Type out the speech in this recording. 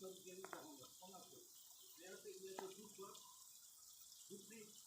Tabii gelin tamamlar. Ondan sonra. Veyahut da ileride tut var. Tut değil.